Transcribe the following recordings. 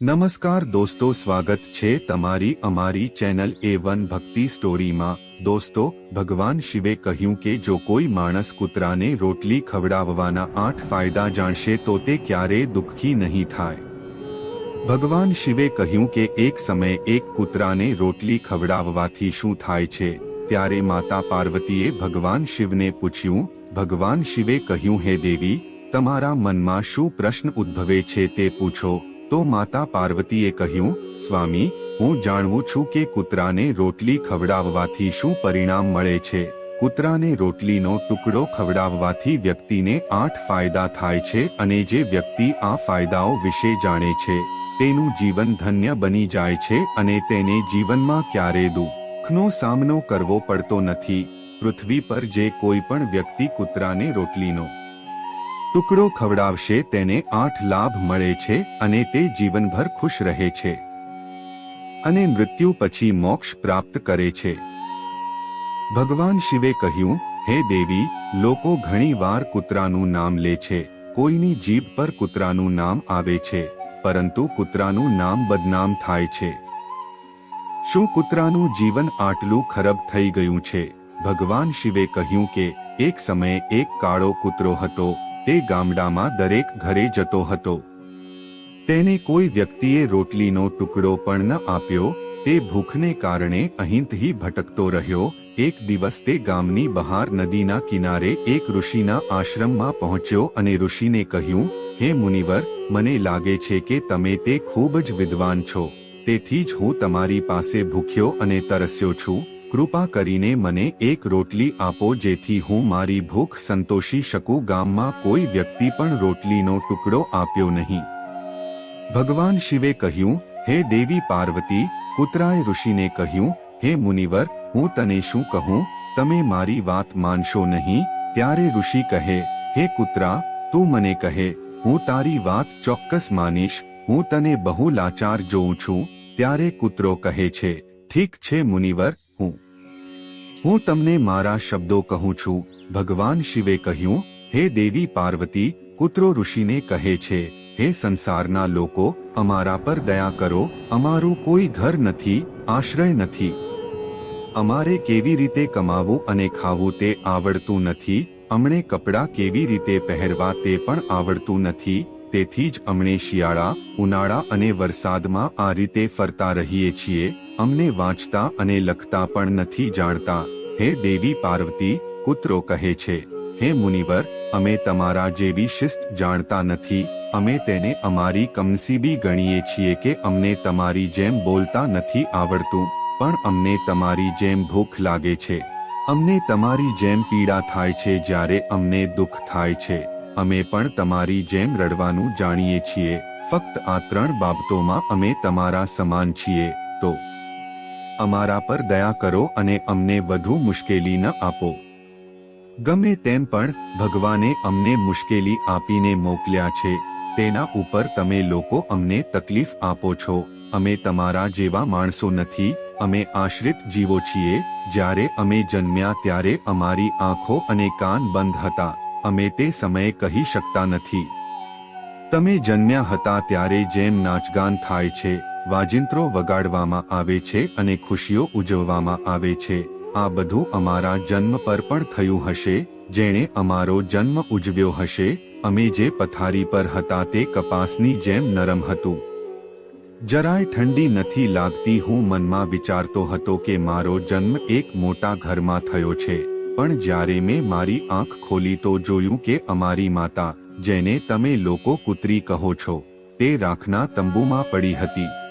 નમસ્કાર દોસ્તો, સ્વાગત છે તમારી અમારી ચેનલ એ વન ભક્તિ સ્ટોરીમાં. દોસ્તો, ભગવાન શિવે કહ્યું કે જો કોઈ માણસ કૂતરાને રોટલી ખવડાવવાના આઠ ફાયદા જાણશે તો તે ક્યારેય દુઃખી નહીં થાય. ભગવાન શિવે કહ્યું કે એક સમયે એક કૂતરાને રોટલી ખવડાવવાથી શું થાય છે? ત્યારે માતા પાર્વતીએ ભગવાન શિવને પૂછ્યું, ભગવાન શિવે કહ્યું, હે દેવી, તમારા મનમાં શું પ્રશ્ન ઉદ્ભવે છે તે પૂછો. તો માતા પાર્વતીએ કહ્યું, સ્વામી, હું જાણવું છું કે કૂતરાને રોટલી ખવડાવવાથી શું પરિણામ મળે છે? કૂતરાને રોટલીનો ટુકડો ખવડાવવાથી વ્યક્તિને આઠ ફાયદા થાય છે અને જે વ્યક્તિ આ ફાયદાઓ વિશે જાણે છે, તેનું જીવન ધન્ય બની જાય છે અને તેને જીવનમાં ક્યારે દુઃખનો સામનો કરવો પડતો નથી. પૃથ્વી પર જે કોઈ પણ વ્યક્તિ કૂતરાને રોટલીનો ટુકડો ખવડાવશે, તેને આઠ લાભ મળે છે અને તે જીવનભર ખુશ રહે છે. અને મૃત્યુ પછી મોક્ષ પ્રાપ્ત કરે છે. ભગવાન શિવે કહ્યું, હે દેવી, લોકો ઘણીવાર કૂતરાનું નામ લે છે. કોઈની જીભ પર કૂતરાનું નામ આવે છે, પરંતુ કૂતરાનું નામ બદનામ થાય છે. શું કૂતરાનું જીવન આટલું ખરાબ થઈ ગયું છે? ભગવાન શિવે કહ્યું કે, એક સમયે એક કાળો કૂતરો હતો તે ગામડામાં દરેક ઘરે જતો હતો. તેને કોઈ વ્યક્તિએ રોટલીનો ટુકડો પણ ન આપ્યો, તે ભૂખને કારણે અહીંથી ભટકતો રહ્યો. એક દિવસ તે ગામની બહાર નદીના કિનારે એક ઋષિના આશ્રમમાં પહોંચ્યો અને ઋષિને કહ્યું, હે મુનિવર, મને લાગે છે કે તમે તે ખૂબ જ વિદ્વાન છો. તેથી જ હું તમારી પાસે ભૂખ્યો અને તરસ્યો છું. કૃપા કરીને મને એક રોટલી આપો જેથી હું મારી ભૂખ સંતોષી શકું. ગામમાં કોઈ વ્યક્તિ પણ રોટલીનો ટુકડો આપ્યો નહીં. ભગવાન શિવે કહ્યું, હે દેવી પાર્વતી કૂતરાએ ઋષિને કહ્યું, હે મુનિવર, હું તને શું કહું? તમે મારી વાત માનશો નહીં. ત્યારે ઋષિ કહે, હે કૂતરા, તું મને કહે, હું તારી વાત ચોક્કસ માનીશ. હું તને બહુ લાચાર જોઉં છું. ત્યારે કૂતરો કહે છે, ઠીક છે મુનિવર હું તમને મારા શબ્દો કહું છું. ભગવાન શિવે કહ્યું, હે દેવી પાર્વતી, કૂતરો ઋષિને કહે છે, હે સંસારના લોકો, અમારા પર દયા કરો, અમારું કોઈ ઘર નથી, આશ્રય નથી. અમારે કેવી રીતે કમાવું અને ખાવું તે આવડતું નથી, અમને કપડાં કેવી રીતે પહેરવા તે પણ આવડતું નથી, તેથી જ અમને શિયાળા, ઉનાળા અને વરસાદમાં આ રીતે ફરતા રહીએ છીએ અમને વાંચતા અને લખતા પણ નથી જાણતા. હે દેવી પાર્વતી, કૂતરો કહે છે, હે મુનિવર, અમે તમારા જેવી શિસ્ત જાણતા નથી. અમે તેને અમારી કમસીબી ગણીએ છીએ કે અમને તમારી જેમ બોલતા નથી આવડતું, પણ અમને તમારી જેમ ભૂખ લાગે છે. અમને તમારી જેમ પીડા થાય છે જ્યારે અમને દુઃખ થાય છે. અમે પણ તમારી જેમ રડવાનું જાણીએ છીએ. ફક્ત આ ત્રણ બાબતોમાં અમે તમારા સમાન છીએ. તો અમારા પર દયા કરો અને અમને વધુ મુશ્કેલી ન આપો. ગમે તેમ પણ, ભગવાને અમને મુશ્કેલી આપીને મોકલ્યા છે. તેના ઉપર તમે લોકો અમને તકલીફ આપો છો. અમે તમારા જેવા માણસો નથી, અમે આશ્રિત જીવો છીએ. જ્યારે અમે જન્મ્યા ત્યારે અમારી આંખો અને કાન બંધ હતા. અમે તે સમયે કહી શકતા નથી. તમે જન્મ્યા હતા ત્યારે જેમ નાચગાન થાય છે વાજિંત્રો વગાડવામાં આવે છે અને ખુશીઓ ઉજવવામાં આવે છે. આ બધું અમારા જન્મ પર પણ થયું હશે, જેણે અમારો જન્મ ઉજવ્યો હશે. અમે જે પથારી પર હતા તે કપાસની જેમ નરમ હતું. જરાય ઠંડી નથી લાગતી. હું મનમાં વિચારતો હતો કે મારો જન્મ એક મોટા ઘરમાં થયો છે. પણ જ્યારે મેં મારી આંખ ખોલી તો જોયું કે અમારી માતા, જેને તમે લોકો કૂતરી કહો છો, તે રાખના તંબુમાં પડી હતી.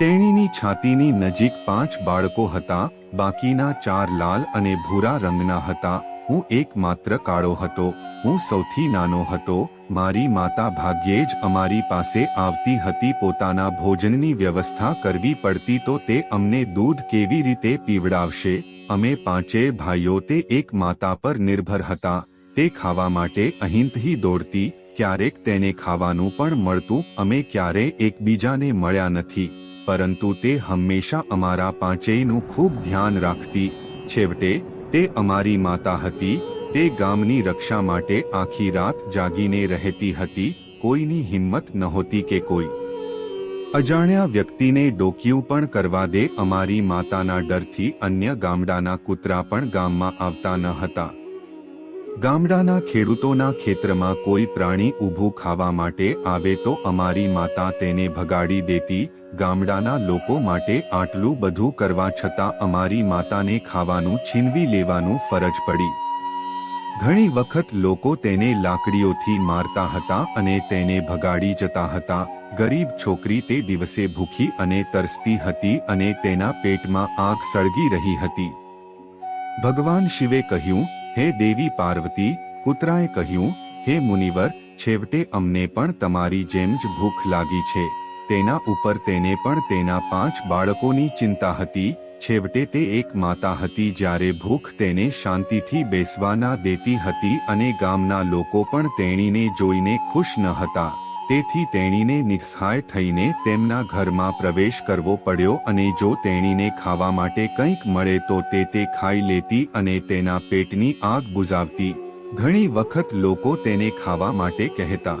તેણીની છાતીની નજીક પાંચ બાળકો હતા, બાકીના ચાર લાલ અને ભૂરા રંગના હતા. હું એકમાત્ર કાળો હતો. હું સૌથી નાનો હતો. મારી માતા ભાગ્યે જ અમારી પાસે આવતી હતી. પોતાના ભોજનની વ્યવસ્થા કરવી પડતી તો તે અમને દૂધ કેવી રીતે પીવડાવશે? અમે પાંચેય ભાઈઓ તે એક માતા પર નિર્ભર હતા. તે ખાવા માટે અહીંથી દોડતી. ક્યારેક તેને ખાવાનું પણ મળતું. અમે ક્યારેય એકબીજાને મળ્યા નથી. પરંતુ તે હંમેશા અમારા પાંચેયનું ખૂબ ધ્યાન રાખતી, છેવટે, તે અમારી માતા હતી, તે ગામની રક્ષા માટે આખી રાત જાગીને રહેતી હતી, કોઈની હિંમત નહોતી કે કોઈ. અજાણ્યા વ્યક્તિને ડોકિયું પણ કરવા દે અમારી માતાના ડરથી અન્ય ગામડાના કૂતરા પણ ગામમાં આવતા ન હતા. ગામડાના ખેડૂતોના ખેતરમાં કોઈ પ્રાણી ઊભું ખાવા માટે આવે તો અમારી માતા તેને ભગાડી દેતી ગામડાના લોકો માટે આટલું બધું કરવા છતાં અમારી માતાને ખાવાનું છીનવી લેવાનું ફરજ પડી. ઘણી વખત લોકો તેને લાકડીઓથી મારતા હતા અને તેને ભગાડી જતા હતા. ગરીબ છોકરી તે દિવસે ભૂખી અને તરસતી હતી અને તેના પેટમાં આગ સળગી રહી હતી. ભગવાન શિવે કહ્યું, હે દેવી પાર્વતી, કૂતરાએ કહ્યું, હે મુનિવર, છેવટે અમને પણ તમારી જેમ જ ભૂખ લાગી છે. તેના ઉપર તેને પણ તેના પાંચ બાળકોની ચિંતા હતી. છેવટે તે એક માતા હતી જ્યારે ભૂખ તેને શાંતિથી બેસવા ના દેતી હતી અને ગામના લોકો પણ તેણીને જોઈને ખુશ ન હતા. તેથી તેણીને નિસ્સહાય થઈને તેમના ઘરમાં પ્રવેશ કરવો પડ્યો અને જો તેણીને ખાવા માટે કંઈક મળે તો તે તે ખાઈ લેતી અને તેના પેટની આગ બુઝાવતી. ઘણી વખત લોકો તેને ખાવા માટે કહેતા.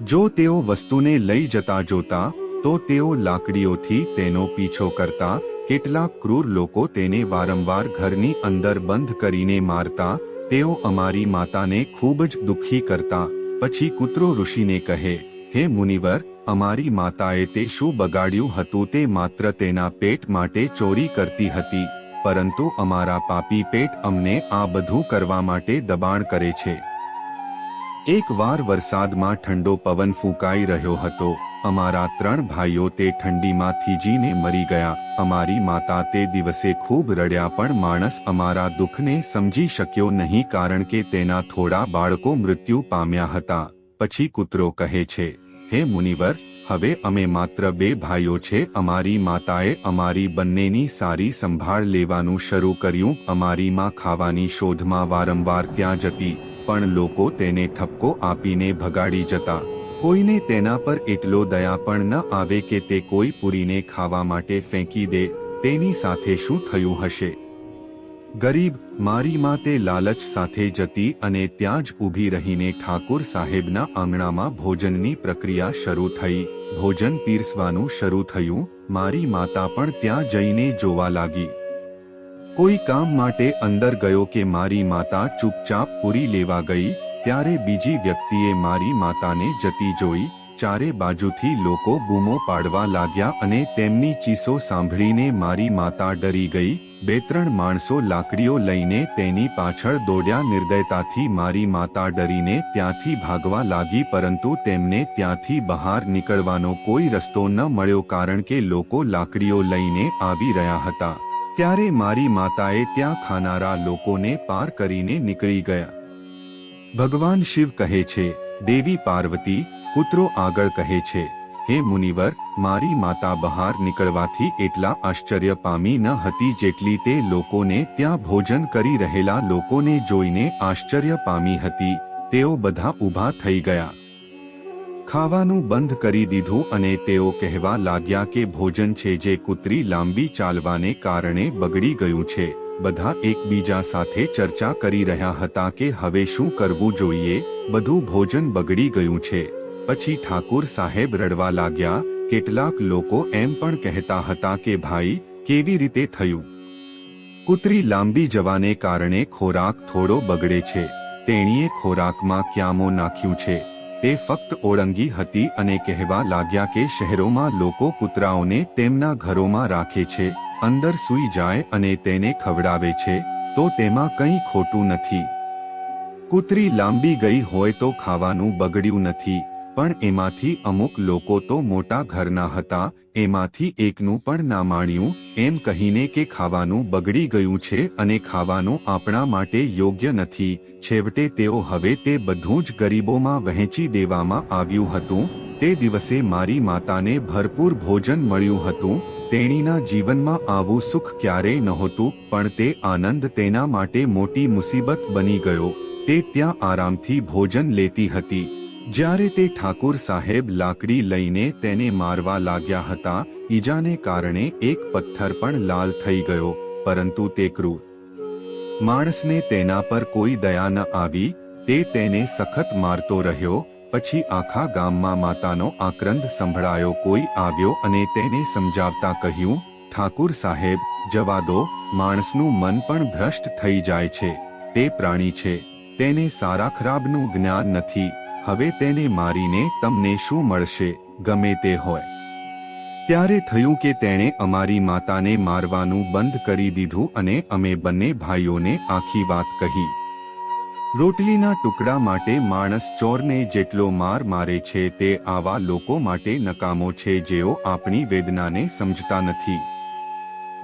જો તેઓ વસ્તુને લઈ જતા જોતા, તો તેઓ લાકડીઓથી તેનો પીછો કરતા, કેટલાક ક્રૂર લોકો તેને વારંવાર ઘરની અંદર બંધ કરીને મારતા, તેઓ અમારી માતાને ખૂબ જ દુઃખી કરતા. પછી કૂતરો ઋષિને કહે, હે મુનિવર, અમારી માતાએ તે શું બગાડ્યું હતું તે માત્ર તેના પેટ માટે ચોરી કરતી હતી, પરંતુ અમારા પાપી પેટ અમને આ બધું કરવા માટે દબાણ કરે છે. એક વાર વરસાદમાં ઠંડો પવન ફૂંકાઈ રહ્યો હતો, અમારા ત્રણ ભાઈઓ તે ઠંડીમાં થીજીને મરી ગયા. અમારી માતા તે દિવસે ખૂબ રડ્યા, પણ માણસ અમારા દુઃખને સમજી શક્યો નહીં કારણ કે તેના થોડા બાળકો મૃત્યુ પામ્યા હતા. પછી કૂતરો કહે છે, હે મુનિવર, હવે અમે માત્ર બે ભાઈઓ છે, અમારી માતાએ અમારી બંનેની સારી સંભાળ લેવાનું શરૂ કર્યું, અમારી માં ખાવાની શોધમાં વારંવાર ત્યાં જતી. પણ લોકો તેને ઠપકો આપીને ભગાડી જતા. કોઈને તેના પર એટલો દયા પણ ન આવે કે તે કોઈ પૂરીને ખાવા માટે ફેંકી દે, તેની સાથે શું થયું હશે? ગરીબ, મારી માં તે લાલચ સાથે જતી અને ત્યાં જ ઊભી રહીને ઠાકુર સાહેબના આંગણામાં ભોજનની પ્રક્રિયા શરૂ થઈ. ભોજન પીરસવાનું શરૂ થયું, મારી માતા પણ ત્યાં જઈને જોવા લાગી. કોઈ કામ માટે અંદર ગયો કે મારી માતા ચૂપચાપ પૂરી લેવા ગઈ, ત્યારે બીજી વ્યક્તિએ મારી માતાને જતી જોઈ, ચારે બાજુથી લોકો બૂમો પાડવા લાગ્યા અને તેમની ચીસો સાંભળીને મારી માતા ડરી ગઈ. બે ત્રણ માણસો લાકડીઓ લઈને તેની પાછળ દોડ્યા નિર્દયતાથી મારી માતા ડરીને ત્યાંથી ભાગવા લાગી, પરંતુ તેમને ત્યાંથી બહાર નીકળવાનો કોઈ રસ્તો ન મળ્યો, કારણ કે લોકો લાકડીઓ લઈને આવી રહ્યા હતા. ત્યારે મારી માતાએ ત્યાં ખાનારા લોકોને પાર કરીને નીકળી ગયા. ભગવાન શિવ કહે છે, દેવી પાર્વતી કૂતરો આગળ કહે છે, હે મુનિવર, મારી માતા બહાર નીકળવાથી એટલા આશ્ચર્ય પામી ન હતી જેટલી તે લોકોને ત્યાં ભોજન કરી રહેલા લોકોને જોઈને આશ્ચર્ય પામી હતી. તેઓ બધા ઊભા થઈ ગયા. ખાવાનું બંધ કરી દીધું અને તેઓ કહેવા લાગ્યા કે ભોજન છે જે કૂતરી લાંબી ચાલવાને કારણે બગડી ગયું છે. બધા એકબીજા સાથે ચર્ચા કરી રહ્યા હતા કે હવે શું કરવું જોઈએ. બધું ભોજન બગડી ગયું છે. પછી ઠાકુર સાહેબ રડવા લાગ્યા. કેટલાક લોકો એમ પણ કહેતા હતા કે ભાઈ, કેવી રીતે થયું? કૂતરી લાંબી જવાને કારણે ખોરાક થોડો બગડે છે. તેણીએ ખોરાકમાં ક્યામો નાખ્યું છે. તે ફક્ત ઓળંગી હતી અને કહેવા લાગ્યા કે શહેરોમાં લોકો કૂતરાઓને તેમના ઘરોમાં રાખે છે, અંદર સૂઈ જાય અને તેને ખવડાવે છે, તો તેમાં કંઈ ખોટું નથી. કૂતરી લાંબી ગઈ હોય તો ખાવાનું બગડ્યું નથી. પણ એમાંથી અમુક લોકો તો મોટા ઘરના હતા, એમાંથી એકનું પણ ના માણ્યું, એમ કહીને કે ખાવાનું બગડી ગયું છે અને ખાવાનું આપણા માટે યોગ્ય નથી, છેવટે તેઓ હવે તે બધું જ ગરીબોમાં વહેંચી દેવામાં આવ્યું હતું, તે દિવસે મારી માતાને ભરપૂર ભોજન મળ્યું હતું, તેણીના જીવનમાં આવું સુખ ક્યારેય નહોતું, પણ તે આનંદ તેના માટે મોટી મુસીબત બની ગયો, તે ત્યાં આરામથી ભોજન લેતી હતી. જ્યારે તે ઠાકુર સાહેબ લાકડી લઈને તેને મારવા લાગ્યા હતા, ઈજાને કારણે એક પથ્થર પણ લાલ થઈ ગયો, પરંતુ તે ક્રૂર. માણસને તેના પર કોઈ દયા ન આવી, તે તેને સખત મારતો રહ્યો, પછી આખા ગામમાં માતાનો આક્રંદ સંભળાયો, કોઈ આવ્યો અને તેને સમજાવતા કહ્યું, ઠાકુર સાહેબ, જવા દો, માણસનું મન પણ ભ્રષ્ટ થઈ જાય છે, તે પ્રાણી છે, તેને સારા ખરાબનું જ્ઞાન નથી. હવે તેને મારીને તમને શું મળશે, ગમે તે હોય. ત્યારે થયું કે તેણે અમારી માતાને મારવાનું બંધ કરી દીધું અને અમે બંને ભાઈઓને આખી વાત કહી. રોટલીના ટુકડા માટે માણસ ચોરને જેટલો માર મારે છે તે આવા લોકો માટે નકામો છે જેઓ આપણી વેદનાને સમજતા નથી.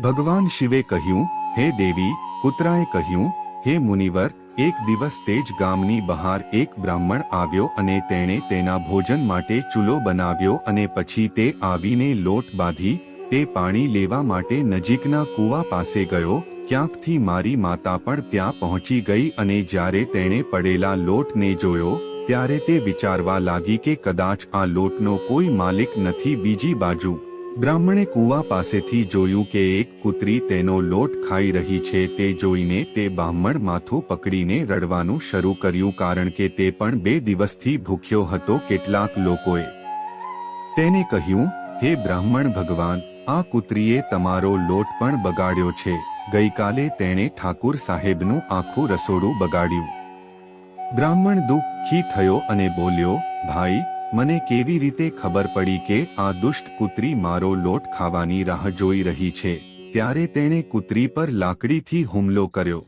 ભગવાન શિવે કહ્યું, હે દેવી, કૂતરાએ કહ્યું, હે મુનિવર એક દિવસ તે જ ગામની બહાર એક બ્રાહ્મણ આવ્યો અને તેણે તેના ભોજન માટે ચૂલો બનાવ્યો અને પછી તે આવીને લોટ બાંધી, તે પાણી લેવા માટે નજીકના કૂવા પાસે ગયો, ક્યાંકથી મારી માતા પણ ત્યાં પહોંચી ગઈ અને જ્યારે તેણે પડેલા લોટને જોયો, ત્યારે તે વિચારવા લાગી કે કદાચ આ લોટનો કોઈ માલિક નથી બીજી બાજુ. બ્રાહ્મણે કૂવા પાસેથી જોયું કે એક કૂતરી તેનો લોટ ખાઈ રહી છે, તે જોઈને તે બ્રાહ્મણ માથું પકડીને રડવાનું શરૂ કર્યું કારણ કે તે પણ બે દિવસથી ભૂખ્યો હતો કેટલાક લોકોએ. તેને કહ્યું, હે બ્રાહ્મણ ભગવાન, આ કૂતરીએ તમારો લોટ પણ બગાડ્યો છે. ગઈકાલે તેણે ઠાકુર સાહેબનું આખું રસોડું બગાડ્યું. બ્રાહ્મણ દુઃખી થયો અને બોલ્યો, ભાઈ મને કેવી રીતે ખબર પડી કે આ દુષ્ટ કૂતરી મારો લોટ ખાવાની રાહ જોઈ રહી છે? ત્યારે તેણે કૂતરી પર લાકડીથી હુમલો કર્યો.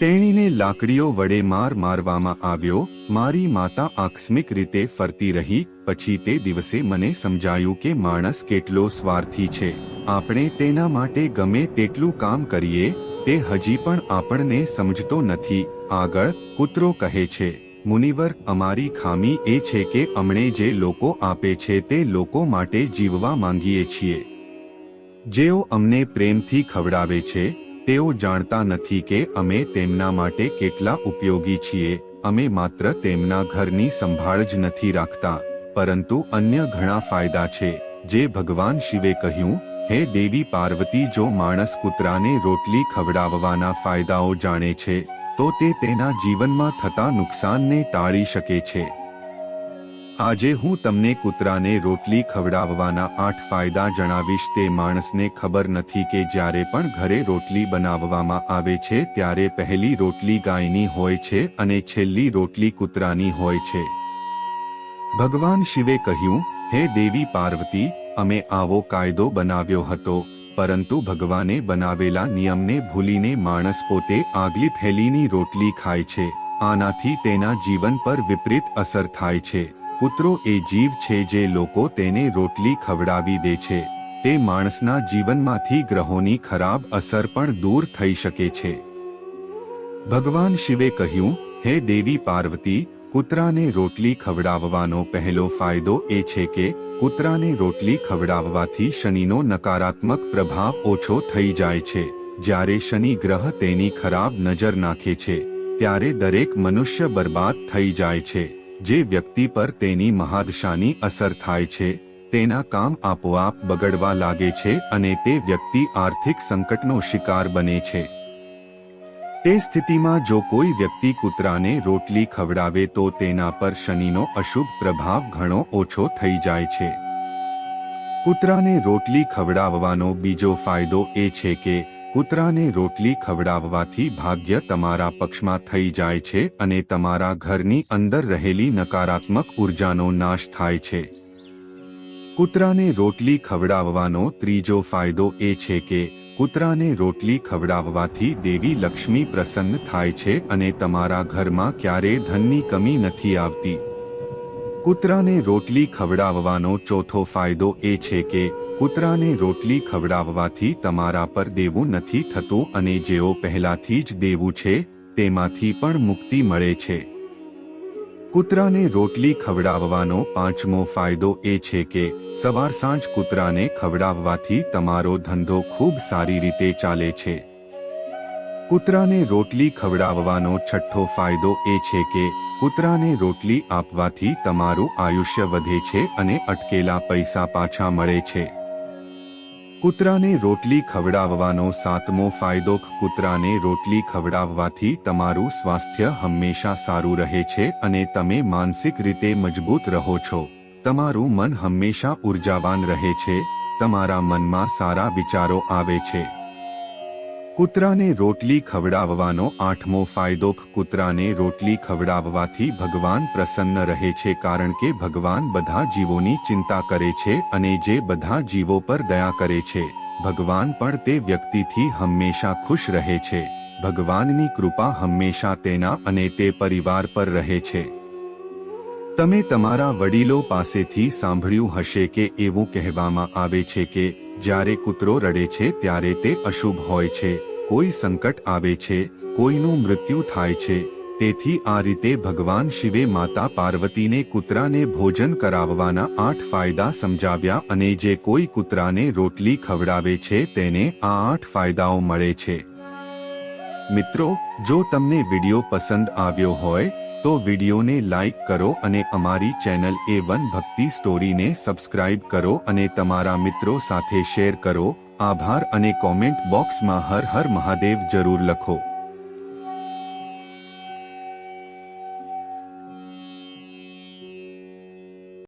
તેણીને લાકડીઓ વડે માર મારવામાં આવ્યો. મારી માતા આકસ્મિક રીતે ફરતી રહી. પછી તે દિવસે મને સમજાયું કે માણસ કેટલો સ્વાર્થી છે. આપણે તેના માટે ગમે તેટલું કામ કરીએ, તે હજી પણ આપણને સમજતો નથી. આગળ કૂતરો કહે છે મુનિવર, અમારી ખામી એ છે કે અમણે જે લોકો આપે છે તે લોકો માટે જીવવા માંગીએ છીએ. જેઓ અમને પ્રેમથી ખવડાવે છે, તેઓ જાણતા નથી કે અમે તેમના માટે કેટલા ઉપયોગી છીએ, અમે માત્ર તેમના ઘરની સંભાળ જ નથી રાખતા, પરંતુ અન્ય ઘણા ફાયદા છે, જે ભગવાન શિવે કહ્યું, હે દેવી પાર્વતી, જો માણસ કૂતરાને રોટલી ખવડાવવાના ફાયદાઓ જાણે છે તો તે તેના જીવનમાં થતા નુકસાનને ટાળી શકે છે. આજે હું તમને કૂતરાને રોટલી ખવડાવવાના આઠ ફાયદા જણાવીશ. તે માણસને ખબર નથી કે જ્યારે પણ ઘરે રોટલી બનાવવામાં આવે છે, ત્યારે પહેલી રોટલી ગાયની હોય છે અને છેલ્લી રોટલી કૂતરાની હોય છે. ભગવાન શિવે કહ્યું, હે દેવી પાર્વતી, અમે આવો કાયદો બનાવ્યો હતો. પરંતુ ભગવાને બનાવેલા નિયમને ભૂલીને માણસ પોતે આગલી થેલીની રોટલી ખાય છે. આનાથી તેના જીવન પર વિપરીત અસર થાય છે. કૂતરો એ જીવ છે જે લોકો તેને રોટલી ખવડાવી દે છે. તે માણસના જીવનમાંથી ગ્રહોની ખરાબ અસર પણ દૂર થઈ શકે છે. ભગવાન શિવે કહ્યું, હે દેવી પાર્વતી, કૂતરાને રોટલી ખવડાવવાનો પહેલો ફાયદો એ છે કે કૂતરાને રોટલી ખવડાવવાથી શનિનો નકારાત્મક પ્રભાવ ઓછો થઈ જાય છે. જ્યારે શનિ ગ્રહ તેની ખરાબ નજર નાખે છે, ત્યારે દરેક મનુષ્ય બરબાદ થઈ જાય છે. જે વ્યક્તિ પર તેની મહાદશાની અસર થાય છે, તેના કામ આપોઆપ બગડવા લાગે છે અને તે વ્યક્તિ આર્થિક સંકટનો શિકાર બને છે. તે સ્થિતિમાં જો કોઈ વ્યક્તિ કૂતરાને રોટલી ખવડાવે તો તેના પર શનિનો અશુભ પ્રભાવ ઘણો ઓછો થઈ જાય છે. કૂતરાને રોટલી ખવડાવવાનો બીજો ફાયદો એ છે કે, કૂતરાને રોટલી ખવડાવવાથી ભાગ્ય તમારા પક્ષમાં થઈ જાય છે અને તમારા ઘરની અંદર રહેલી નકારાત્મક ઉર્જાનો નાશ થાય છે. કૂતરાને રોટલી ખવડાવવાનો ત્રીજો ફાયદો એ છે કે કૂતરાને રોટલી ખવડાવવાથી દેવી લક્ષ્મી પ્રસન્ન થાય છે અને તમારા ઘરમાં ક્યારેય ધનની કમી નથી આવતી. કૂતરાને રોટલી ખવડાવવાનો ચોથો ફાયદો એ છે કે, કૂતરાને રોટલી ખવડાવવાથી તમારા પર દેવું નથી થતું અને જેઓ પહેલાથી જ દેવું છે, તેમાંથી પણ મુક્તિ મળે છે. કૂતરાને રોટલી ખવડાવવાનો પાંચમો ફાયદો એ છે કે, સવાર સાંજ કૂતરાને ખવડાવવાથી તમારો ધંધો ખૂબ સારી રીતે ચાલે છે. કૂતરાને રોટલી ખવડાવવાનો છઠ્ઠો ફાયદો એ છે કે, કૂતરાને રોટલી આપવાથી તમારું આયુષ્ય વધે છે અને અટકેલા પૈસા પાછા મળે છે. કૂતરાને રોટલી ખવડાવવાનો સાતમો ફાયદો, કૂતરાને રોટલી ખવડાવવાથી તમારું સ્વાસ્થ્ય હંમેશા સારું રહે છે અને તમે માનસિક રીતે મજબૂત રહો છો. તમારું મન હંમેશા ઉર્જાવાન રહે છે, તમારા મનમાં સારા વિચારો આવે છે. કૂતરાને રોટલી ખવડાવવાનો આઠમો ફાયદો, કૂતરાને રોટલી ખવડાવવાથી ભગવાન પ્રસન્ન રહે છે કારણ કે ભગવાન બધા જીવોની ચિંતા કરે છે અને જે બધા જીવો પર દયા કરે છે, ભગવાન પણ તે વ્યક્તિથી હંમેશા ખુશ રહે છે. ભગવાનની કૃપા હંમેશા તેના અને તે પરિવાર પર રહે છે. તમે તમારા વડીલો પાસેથી સાંભળ્યું હશે કે એવું કહેવામાં આવે છે કે જ્યારે કૂતરો રડે છે ત્યારે તે અશુભ હોય છે, કોઈ સંકટ આવે છે, કોઈનું મૃત્યુ થાય છે. તેથી આ રીતે ભગવાન શિવે માતા પાર્વતીને કૂતરાને ભોજન કરાવવાના આઠ ફાયદા સમજાવ્યા અને જે કોઈ કૂતરાને રોટલી ખવડાવે છે તેને આ આઠ ફાયદાઓ મળે છે. મિત્રો, જો તમને વીડિયો પસંદ આવ્યો હોય તો વિડિયોને લાઈક કરો અને અમારી ચેનલ એ વન ભક્તિ સ્ટોરીને સબસ્ક્રાઇબ કરો અને તમારા મિત્રો સાથે શેર કરો. આભાર અને કોમેન્ટ બોક્સમાં હર હર મહાદેવ જરૂર લખો.